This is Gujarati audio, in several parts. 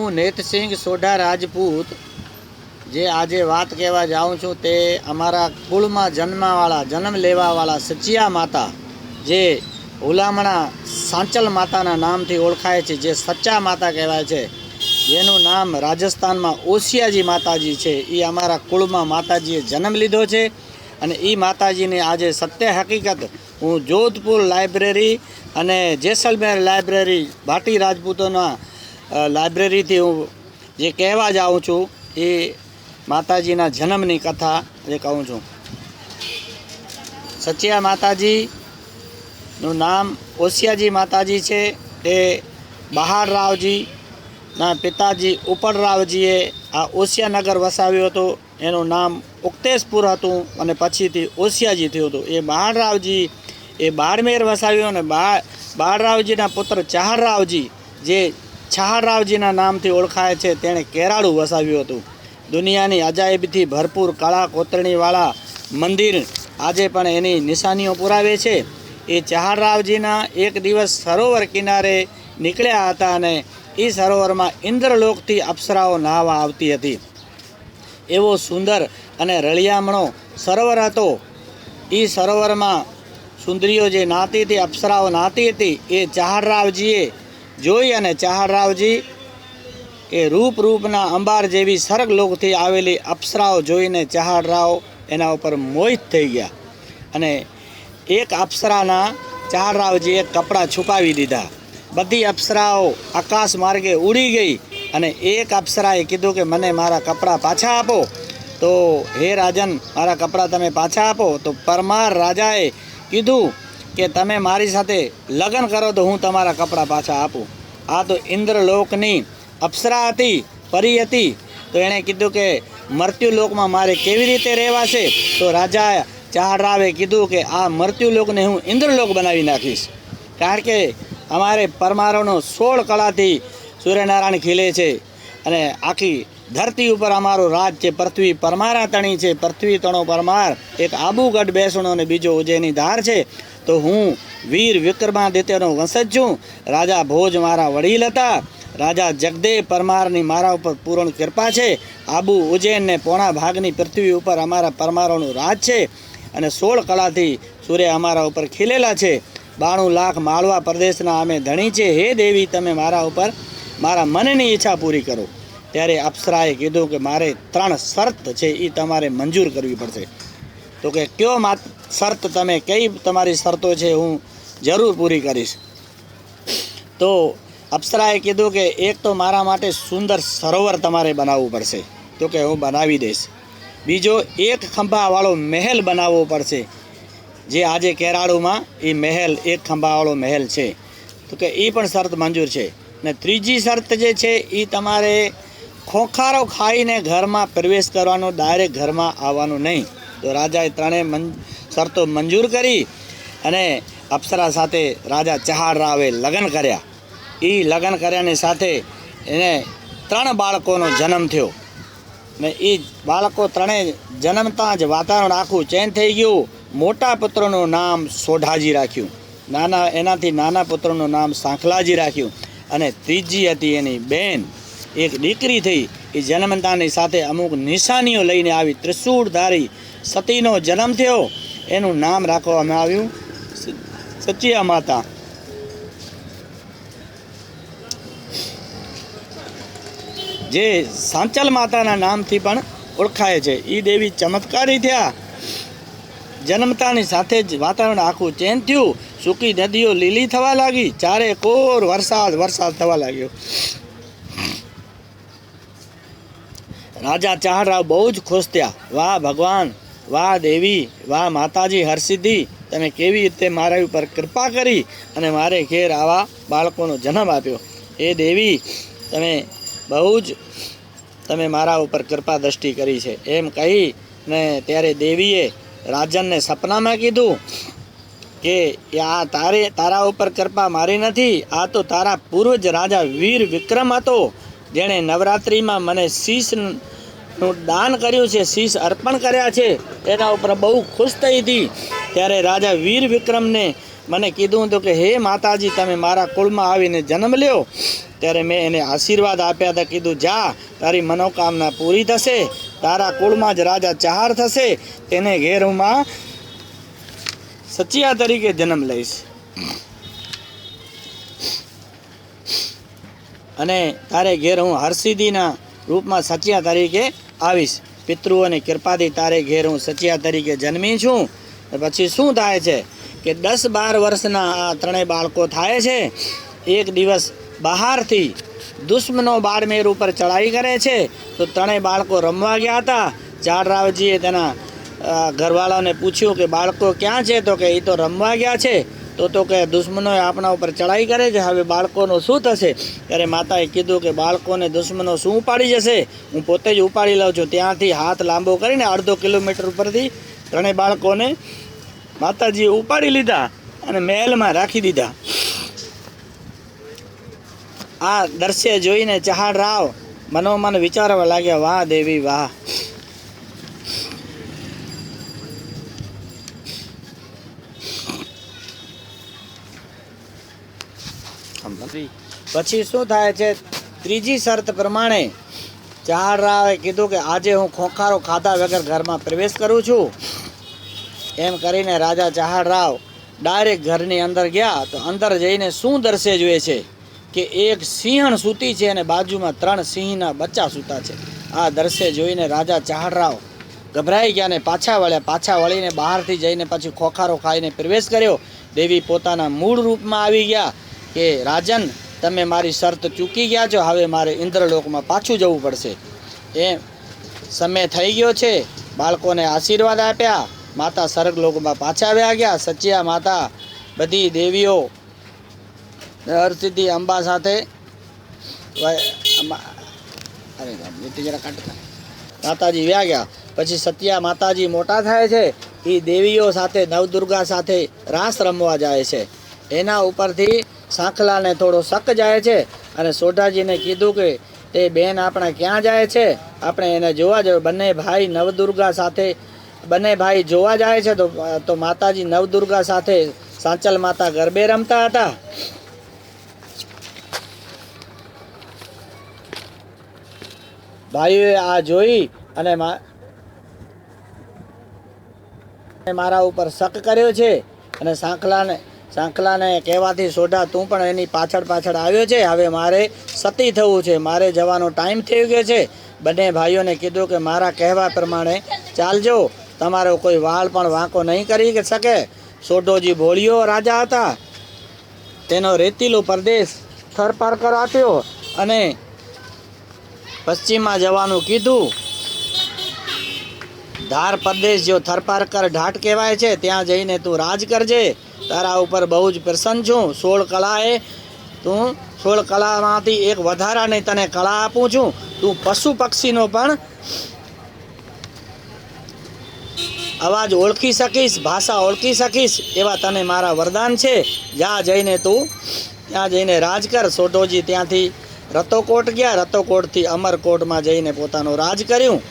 હું નેતસિંહ સોઢા રાજપૂત જે આજે વાત કહેવા જાઉં છું તે અમારા કુળમાં જન્મવાળા, જન્મ લેવાવાળા સચિયા માતા જે હુલામણા સાંચલ માતાના નામથી ઓળખાય છે, જે સચ્ચા માતા કહેવાય છે, જેનું નામ રાજસ્થાનમાં ઓસિયાજી માતાજી છે. એ અમારા કુળમાં માતાજીએ જન્મ લીધો છે અને એ માતાજીને આજે સત્ય હકીકત હું જોધપુર લાઇબ્રેરી અને જેસલમેર લાઇબ્રેરી ભાટી રાજપૂતોના લાઇબ્રેરીથી હું જે કહેવા જાઉં છું એ માતાજીના જન્મની કથા જે કહું છું. સચિયા માતાજીનું નામ ઓસિયાજી માતાજી છે. તે બહાર રાવજીના પિતાજી ઉપરરાવજીએ આ ઓસિયાનગર વસાવ્યું હતું. એનું નામ ઉક્તેશપુર હતું અને પછીથી ઓસિયાજી થયું હતું. એ બહારરાવજી એ બારમેર વસાવ્યું અને બા બાળરાવજીના પુત્ર ચાહરરાવજી જે ચાહરરાવજીના નામથી ઓળખાય છે, તેણે કેરાળું વસાવ્યું હતું. દુનિયાની અજાયબથી ભરપૂર કળા કોતરણીવાળા મંદિર આજે પણ એની નિશાનીઓ પુરાવે છે. એ ચહારરાવજીના એક દિવસ સરોવર કિનારે નીકળ્યા હતા અને એ સરોવરમાં ઇન્દ્રલોકથી અપ્સરાઓ નહાવા આવતી હતી. એવો સુંદર અને રળિયામણો સરોવર હતો. એ સરોવરમાં સુંદરીઓ જે નાતી હતી અપ્સરાઓ નાતી હતી, એ ચાહરરાવજીએ જોઈ અને ચાહરરાવજી એ રૂપ રૂપના અંબાર જેવી સ્વર્ગલોકથી આવેલી અપ્સરાઓ જોઈને ચાહરરાવ એના ઉપર મોહિત થઈ ગયા. અને એક અપ્સરાના ચાહરરાવજીએ કપડાં છુપાવી દીધા. બધી અપ્સરાઓ આકાશ માર્ગે ઉડી ગઈ અને એક અપ્સરાએ કીધું કે મને મારા કપડાં પાછા આપો. તો હે રાજન, મારા કપડાં તમે પાછા આપો. તો પરમાર રાજાએ કીધું કે તમે મારી સાથે લગ્ન કરો તો હું તમારા કપડાં પાછા આપું. આ તો ઇન્દ્રલોકની અપ્સરા હતી પરી હતી તો એણે કીધું કે મૃત્યુલોકમાં મારે કેવી રીતે રહેવાશે? તો રાજા ચાહરાવે કીધું કે, આ મૃત્યુલોકને હું ઇન્દ્રલોક બનાવી નાખીશ. કારણ કે અમારે પરમારોનો સોળ કળાથી સૂર્યનારાયણ ખીલે છે અને આખી ધરતી ઉપર અમારો રાજ છે, પૃથ્વી પરમારા તણી છે, પૃથ્વી તણો પરમાર. એક આબુગઢ બેસણો અને બીજો ઉજયની ધાર છે. તો હું વીર વિક્રમાદિત્યનો વંશજ છું. રાજા ભોજ મારા વડીલ હતા. રાજા જગદેવ પરમારની મારા ઉપર પૂર્ણ કૃપા છે. આબુ ઉજ્જૈનને પોણા ભાગની પૃથ્વી ઉપર અમારા પરમારોનું રાજ છે. અને સોળ કળાથી સૂર્ય અમારા ઉપર ખીલેલા છે. બાણું લાખ માળવા પ્રદેશના અમે ધણી છે. હે દેવી, તમે મારા ઉપર, મારા મનની ઈચ્છા પૂરી કરો. ત્યારે અપ્સરાએ કીધું કે મારે ત્રણ શરત છે એ તમારે મંજૂર કરવી પડશે. તો કે કયો માત, શરત તમે કઈ તમારી શરતો છે હું જરૂર પૂરી કરીશ. તો અપ્સરાએ કીધું કે એક તો મારા માટે સુંદર સરોવર તમારે બનાવવું પડશે. તો કે હું બનાવી દઈશ. બીજો એક ખંભાવાળો મહેલ બનાવવો પડશે. જે આજે કેરાળુમાં એ મહેલ, એક ખંભાવાળો મહેલ છે. તો કે એ પણ શરત મંજૂર છે. ને ત્રીજી શરત જે છે એ તમારે ખોખારો ખાઈને ઘરમાં પ્રવેશ કરવાનો ડાયરેક્ટ ઘરમાં આવવાનું નહીં. તો રાજાએ ત્રણેય મં શરતો મંજૂર કરી અને અપ્સરા સાથે રાજા ચહાડ રાવે લગ્ન કર્યા. એ લગ્ન કર્યાની સાથે એને ત્રણ બાળકોનો જન્મ થયો. ને એ બાળકો ત્રણેય જન્મતા જ વાતાવરણ આખું ચેન્જ થઈ ગયું. મોટા પુત્રનું નામ સોઢાજી રાખ્યું. નાના, એનાથી નાના પુત્રનું નામ સાંખલાજી રાખ્યું. અને ત્રીજી હતી એની બેન. એક દીકરી થઈ, એ જન્મતાની સાથે અમુક નિશાનીઓ લઈને આવી ત્રિશૂળધારી સતીનો જન્મ થયો. એનું નામ રાખવામાં આવ્યું સચિયા માતા. જે સાંચલ માતાના નામથી પણ ઓળખાય છે. એ દેવી ચમત્કારી થયા. જન્મતાની સાથે જ વાતાવરણ આખું ચેન્જ થયું. સૂકી નદીઓ લીલી થવા લાગી. ચારે કોર વરસાદ વરસાદ થવા લાગ્યો. રાજા ચાહરાવ બહુ જ ખુશ થયા. વાહ, ભગવાન! વાહ, દેવી! વાહ, માતાજી, હરસિદ્ધિ! તમે કેવી રીતે મારા ઉપર કૃપા કરી અને મારે ઘેર આવા બાળકોનો જન્મ આપ્યો? એ દેવી, તમે બહુ જ, તમે મારા ઉપર કૃપા દ્રષ્ટિ કરી છે. એમ કહી ને ત્યારે દેવીએ રાજનને સપનામાં કીધું કે, આ તારે, તારા ઉપર કૃપા મારી નથી. આ તો તારા પૂર્વજ રાજા વીર વિક્રમ હતો. જેણે નવરાત્રિમાં મને શીશનું દાન કર્યું છે, શીશ અર્પણ કર્યા છે તેના ઉપર બહુ ખુશ થઈ હતી. ત્યારે રાજા વીર વિક્રમને મને કીધું હતું કે, હે માતાજી, તમે મારા કુળમાં આવીને જન્મ લ્યો. ત્યારે મેં એને આશીર્વાદ આપ્યા હતા, કીધું, જા, તારી મનોકામના પૂરી થશે, તારા કુળમાં જ રાજા ચહાર થશે, તેને ઘેર હું સચિયા તરીકે જન્મ લઈશ. અને તારે ઘેર હું હરસિદ્ધિના રૂપમાં સચિયા તરીકે આવીશ. પિતૃઓની કૃપાથી તારે ઘેર હું સચિયા તરીકે જન્મી છું. પછી શું થાય છે કે દસ બાર વર્ષના આ ત્રણેય બાળકો થાય છે, એક દિવસ બહારથી દુશ્મનો બાળમેર ઉપર ચડાઈ કરે છે. તો ત્રણેય બાળકો રમવા ગયા હતા. ચારરાવજીએ તેના ઘરવાળાને પૂછ્યું કે બાળકો ક્યાં છે? તો કે એ તો રમવા ગયા છે. તો તો કે દુશ્મનોએ આપણા ઉપર ચડાઈ કરે છે. હવે બાળકોનું શું થશે? ત્યારે માતાએ કીધું કે બાળકોને દુશ્મનો શું ઉપાડી જશે? હું પોતે જ ઉપાડી લઉં છું. ત્યાંથી હાથ લાંબો કરીને અડધો કિલોમીટર ઉપરથી ત્રણેય બાળકોને માતાજીએ ઉપાડી લીધા અને મહેલમાં રાખી દીધા. આ દ્રશ્ય જોઈને ચહાડ રાવ મનોમન વિચારવા લાગ્યા, વાહ દેવી, વાહ. પછી શું થાય છે? ત્રીજી શરત પ્રમાણે ચહાડ રાવે કીધું કે આજે હું ખોખારો ખાધા વગર ઘરમાં પ્રવેશ કરું છું. એમ કરીને રાજા ચહાડ રાવ ડાયરેક્ટ ઘરની અંદર ગયા તો અંદર જઈને શું દર્શે જોઈએ છે? કે એક સિંહણ સૂતી છે અને બાજુમાં ત્રણ સિંહના બચ્ચા સૂતા છે. આ દર્શે જોઈને રાજા ચહાડરાવ ગભરાઈ ગયા ને પાછા વળ્યા. પાછા વળીને બહારથી જઈને પછી ખોખારો ખાઈને પ્રવેશ કર્યો. દેવી પોતાના મૂળ રૂપમાં આવી ગયા. કે રાજન, તમે મારી શરત ચૂકી ગયા છો, હવે મારે ઇન્દ્રલોકમાં પાછું જવું પડશે. એ સમય થઈ ગયો છે. બાળકોને આશીર્વાદ આપ્યા. માતા સ્વર્ગલોકમાં પાછા આવ્યા ગયા. સચ્યા માતા, બધી દેવીઓ હરસિદ્ધિ અંબા સાથે માતાજી વ્યા ગયા. પછી સત્યા માતાજી મોટા થાય છે. એ દેવીઓ સાથે, નવદુર્ગા સાથે રાસ રમવા જાય છે. એના ઉપરથી સાંખલાને થોડો શક જાય છે અને સોઢાજીને કીધું કે તે બેન આપણા ક્યાં જાય છે? આપણે એને જોવા જવું. બંને ભાઈ નવદુર્ગા સાથે, બંને ભાઈ જોવા જાય છે તો તો માતાજી નવદુર્ગા સાથે સાંચલ માતા ગરબે રમતા હતા. ભાઈઓએ આ જોઈ અને મારા ઉપર શક કર્યો છે અને સાંખલાને સાંખલાને કહેવાથી સોઢા તું પણ એની પાછળ પાછળ આવ્યો છે. હવે મારે સતી થવું છે. મારે જવાનો ટાઈમ થઈ ગયો છે. બંને ભાઈઓને કીધું કે મારા કહેવા પ્રમાણે ચાલજો. તમારો કોઈ વાળ પણ વાંકો નહીં કરી શકે. સોઢોજી ભોળિયો રાજા હતા. તેનો રેતીલો પ્રદેશ થરપાર કરાવ્યો અને પશ્ચિમમાં જવાનું કીધું. ધાર પ્રદેશ જો થરપારકર ઢાટ કહેવાય છે, ત્યાં જઈને તું રાજ કરજે. તારા ઉપર બહુ જ પ્રસન્ન છું. સોળ કળાએ તું સોળ કળામાંથી એક વધારાની તને કળા આપું છું. તું પશુ પક્ષીનો પણ અવાજ ઓળખી શકીશ, ભાષા ઓળખી શકીશ, એવા તને મારા વરદાન છે. જ્યાં જઈને તું, ત્યાં જઈને રાજ કર. સોઢોજી ત્યાંથી રતોકોટ ગયા. રતોકોટથી અમરકોટમાં જઈને પોતાનું રાજ કર્યું.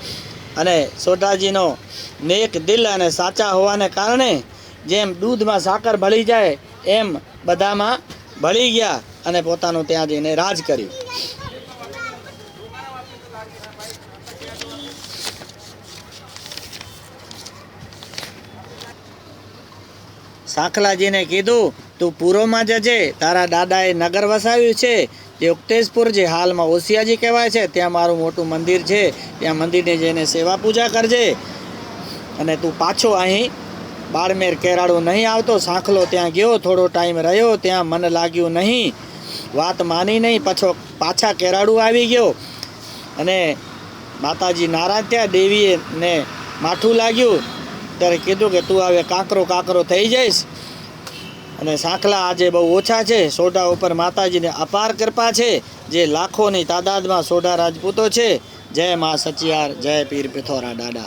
અને સોઢાજીનો નેક દિલ અને સાચા હોવાને કારણે જેમ દૂધમાં સાકર ભળી જાય, એમ બધામાં ભળી ગયા અને પોતાનું ત્યાં જઈને રાજ કર્યું. સાખલાજીને કીધું, તું પૂર્વમાં જજે, તારા દાદાએ નગર વસાવ્યું છે. જે ઉક્તેશપુર જે હાલમાં ઓસિયાજી કહેવાય છે, ત્યાં મારું મોટું મંદિર છે. ત્યાં મંદિરને જઈને સેવા પૂજા કરજે અને તું પાછો અહીં બાળમેર કેરાડો નહીં આવતો, સાંખલો ત્યાં ગયો, થોડો ટાઈમ રહ્યો, ત્યાં મન લાગ્યું નહીં. વાત માની નહીં, પાછો પાછા કેરાડુ આવી ગયો. અને માતાજી નારાજ થયા, દેવીએ ને માઠું લાગ્યું. ત્યારે કીધું કે, તું હવે કાંકરો કાંકરો થઈ જઈશ. અને સાંખલા આજે બહુ ઓછા છે. સોઢા ઉપર માતાજીને અપાર કૃપા છે. જે લાખોની તાદાદમાં સોઢા રાજપૂતો છે. જય મા સચિયાર, જય પીર પિથોરા દાડા